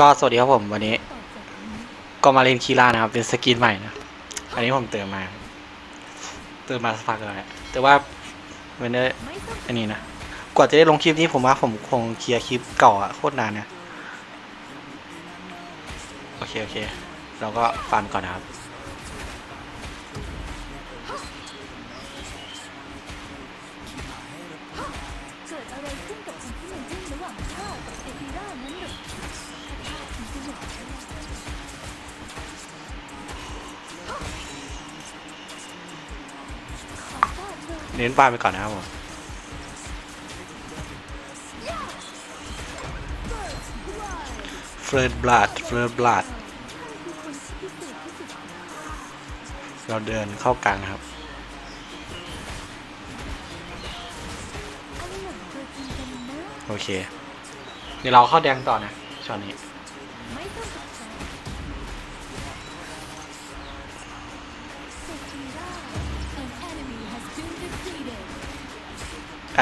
ก็สวัสดีครับผมวันนี้ ก็มาเล่นคีร่านะครับ เป็นสกินใหม่นะ อันนี้ผมเติมมา เติมมาสักพักแล้วแหละแต่ว่ามันได้อันนี้นะ กว่าจะได้ลงคลิปนี้ผมว่าผมคงเคลียร์คลิปเก่าอะโคตรนานเนี่ย โอเค โอเค เราก็ฟันก่อนนะครับ เน้นบ้านไปก่อนนะครับผมเฟิร์สบลัดเฟิร์สบลัดเราเดินเข้ากลางครับ โอเค เดี๋ยวเราเข้าแดงต่อนะช็อตนี้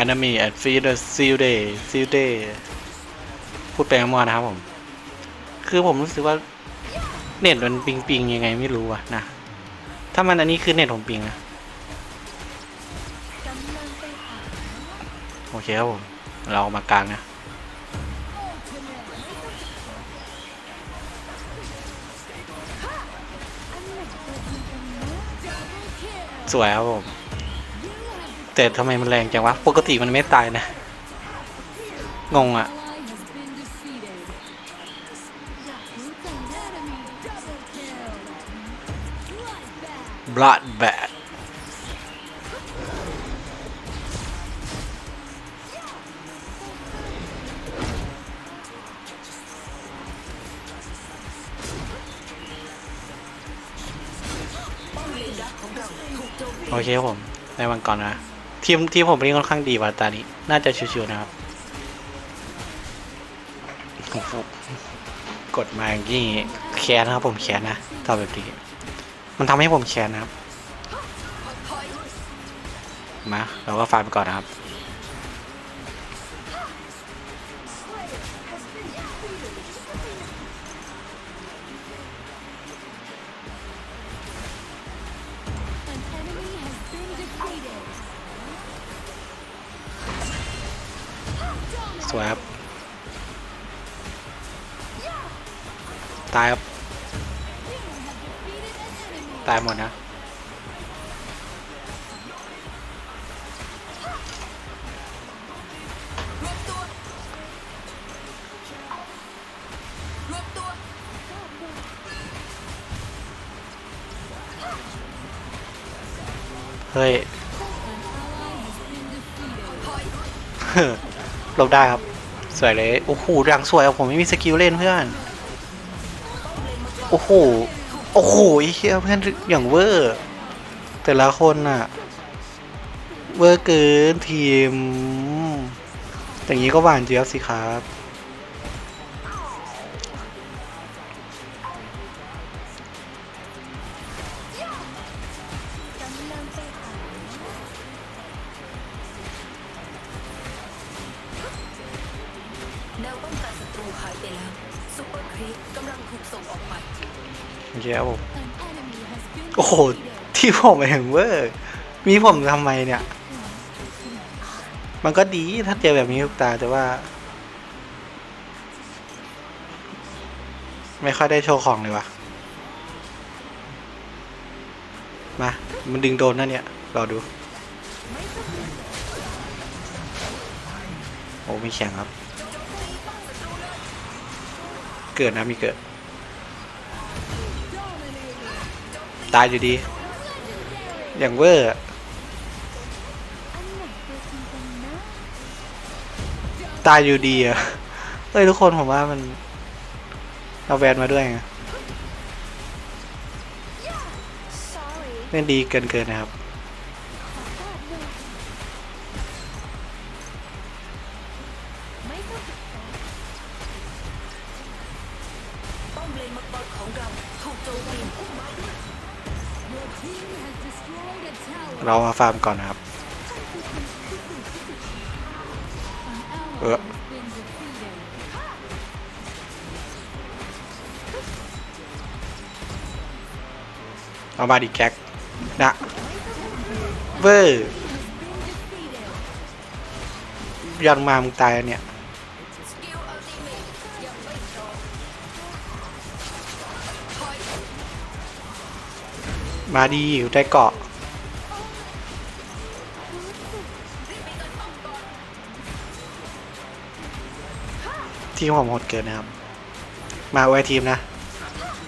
enemy at feed the seal day seal day พูดไปมั่วนะครับผม คือผมรู้สึกว่า เน็ตมันปิงปิงยังไงไม่รู้อะนะ ถ้ามันอันนี้คือเน็ตผมปิงนะ โอเคครับผม เรามากลางนะสวยครับผม แต่ทำไมมันแรงจังวะ ปกติมันไม่ตายนะ งงอะ่ะ บลัดแบดโอเคผม ในวันก่อนนะ ทีมทีมผมนี่ค่อนข้างดีว่ะตานี้ น่าจะชิวๆนะครับ กดมาอย่างนี้แค้นนะครับ ผมแค้นนะทำแบบนี้มันทำให้ผมแค้นนะครับ มาเราก็ฟาร์มไปก่อนนะครับ สวยครับ ตายครับ ตายหมดนะ เฮ้ย หลบได้ครับ สวยเลย โอ้โหดังสวยอะผมไม่มีสกิลเล่นเพื่อน โอ้โห โอ้โหไอ้เหี้ยเพื่อนอย่างเวอร์ แต่ละคนอะเวอร์เกินทีม อย่างนี้ก็หวานเจี๊ยบสิครับายไปแล้วซูเปอร์ครีปกำลังถูกส่งออกไปโอเคครับผม An enemy has been โอ้โห ที่ผมเองเวอร์มีผมทำไมเนี่ย มันก็ดีถ้าเจอแบบนี้ทุกตาแต่ว่า ไม่ค่อยได้โชว์ของเลยวะมา มันดึงโดนนะเนี่ยรอดู โอ้ไมีแข่งครับ เกิดนะมีเกิด ตายอยู่ดี อย่างเวอร์ตายอยู่ดีอะเอ้ยทุกคนผมว่ามัน เอาแวนมาด้วยไงเล่นดีเกินเกินนะครับ มังกรของเราถูกโจมตีเราอาฟาร์มก่อนครับ An เอามาดิแก๊กนะเวอร์ยันมามึงตายเนี่ย มาดีอยู่ได้เกาะ ทีมผมโหดเกินนะครับ มาไว้ทีมนะ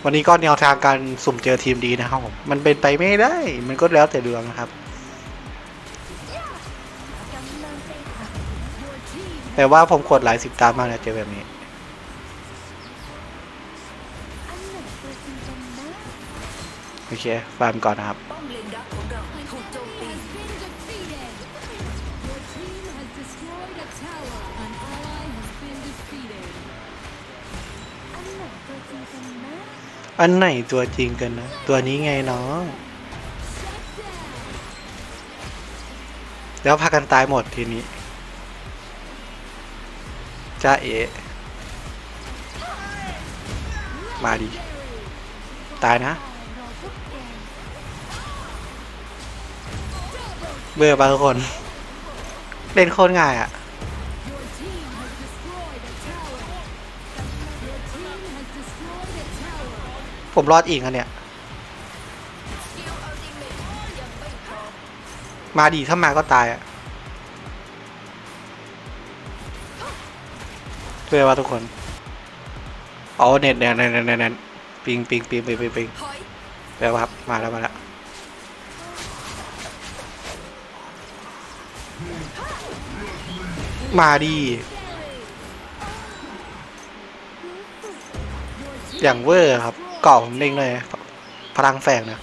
วันนี้ก็แนวทางการสุ่มเจอทีมดีนะครับผม มันเป็นไปไม่ได้ มันก็แล้วแต่ดวงนะครับ แต่ว่าผมกดหลายสิบตามมากนะเจอแบบนี้ โอเค ฟาร์มก่อนนะครับ อันไหนตัวจริงกันนะ ตัวนี้ไงน้อง แล้วพากันตายหมดทีนี้จ้าเอมาดี ตายนะ เบื่อปะทุกคน เล่นโคตรง่ายอะ่ะ ผมรอดอีกอันเนี่ย มาดีถ้ามาก็ตายอะ่ะเบื่อปะทุกคนอ๋อเน็ตเนี่ยเน็ตเน็ตเน็ตเน็ตปิงปิงปิงปิงปิงปิงแปลว่าครับ มาแล้วมาแล้ว มาดีอย่างเวอร์ครับเกาะผมเด้งเลย พลังแฝงนะ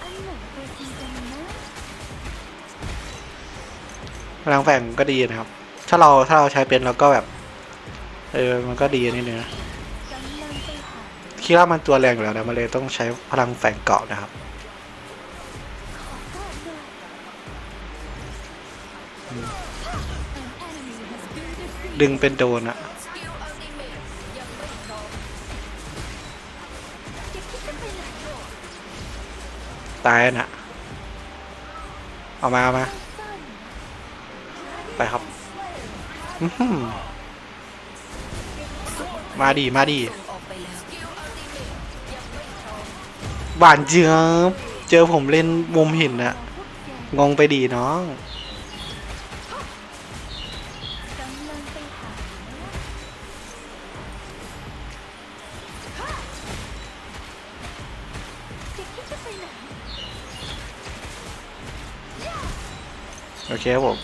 พลังแฝงก็ดีนะครับ ถ้าเราถ้าเราใช้เป็นเราก็แบบ เออมันก็ดีนิดนึงนะกำลังไปหาคิดว่ามันตัวแรงอยู่แล้วนะมันเลยต้องใช้พลังแฝงเกาะนะครับ ดึงเป็นโดนอะตายนะเอามาเอามา ไปครับ มาดีมาดีหวานเจี๊เจอผมเล่นมุมหินอะงงไปดีน้อง โอเคครับผม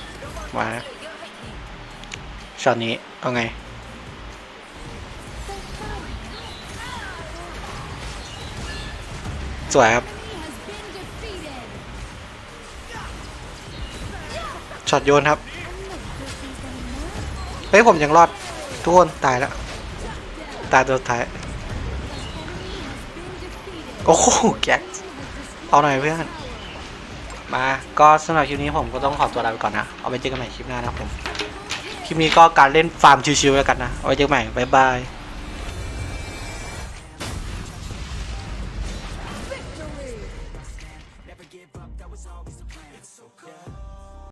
มาเยอะให้ทีช็อตนี้ เอาไง สวยครับช็อตโยนครับไหนตัวจริงกันนะเฮ้ย ผมยังรอด ทุกคน ตายแล้ว ตายตัวท้าย โอ้โห แก๊ก เอาหน่อยเพื่อน มาก็สำหรับคลิปนี้ผมก็ต้องขอตัวลาไปก่อนนะ เอาไปเจอกันใหม่คลิปหน้านะผม คลิปนี้ก็การเล่นฟาร์มชิวๆแล้วกันนะ เอาไว้เจอกันใหม่ บ๊ายบาย